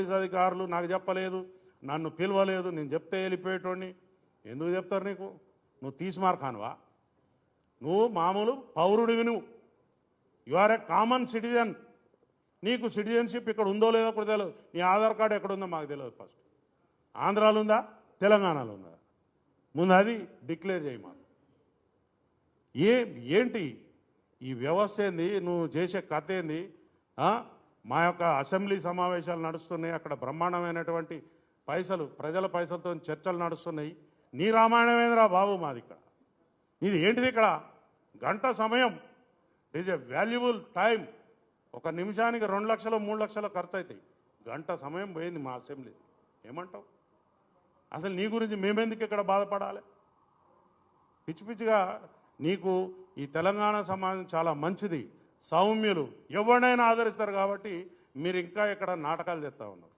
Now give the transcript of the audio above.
Police అధికారులు నాకు చెప్పలేదు నన్ను పిలవలేదు నేను చెప్తే వెళ్ళిపోయేటోడిని. ఎందుకు చెప్తారు నీకు? నువ్వు తీసిమార్ ఖాన్వా నువ్వు మామూలు పౌరుడివి నువ్వు. You are a common citizen నీకు సిటిజన్షిప్ ఇక్కడ ఉందో లేదో కూడా తెలియదు. నీ ఆధార్ కార్డు ఎక్కడ ఉందో మాకు తెలియదు ఫస్ట్ ఆంధ్రాలో ఉందా? తెలంగాణలో ఉందా? ముందు అది డిక్లేర్ చేయి మాకు. ఏ ఏంటి? ఈ వ్యవస్థ ఏంది? నువ్వు చేసే కథ ఏంది? ఆ? మా యొక్క అసెంబ్లీ సమావేశాలు నడుస్తున్నాయి. అక్కడ బ్రహ్మాండమైనటువంటి పైసలు ప్రజల పైసలతో చర్చలు నడుస్తున్నాయి. నీ రామాయణమేంద్రా బాబు మాది ఇక్కడ? ఇది ఏంటిది ఇక్కడ? గంట సమయం. ఈజ్ ఎ వాల్యుబుల్ టైం ఒక నిమిషానికి రెండు లక్షలు మూడు లక్షలు ఖర్చు అవుతాయి గంట సమయం పోయింది మా అసెంబ్లీ ఏమంటావు? అసలు నీ గురించి మేమెందుకు ఇక్కడ బాధపడాలి? పిచ్చి పిచ్చిగా నీకు ఈ తెలంగాణ సమాజం చాలా మంచిది. సౌమ్యులు ఎవరినైనా ఆదరిస్తారు కాబట్టి మీరు ఇంకా ఇక్కడ నాటకాలు తెస్తా ఉన్నారు.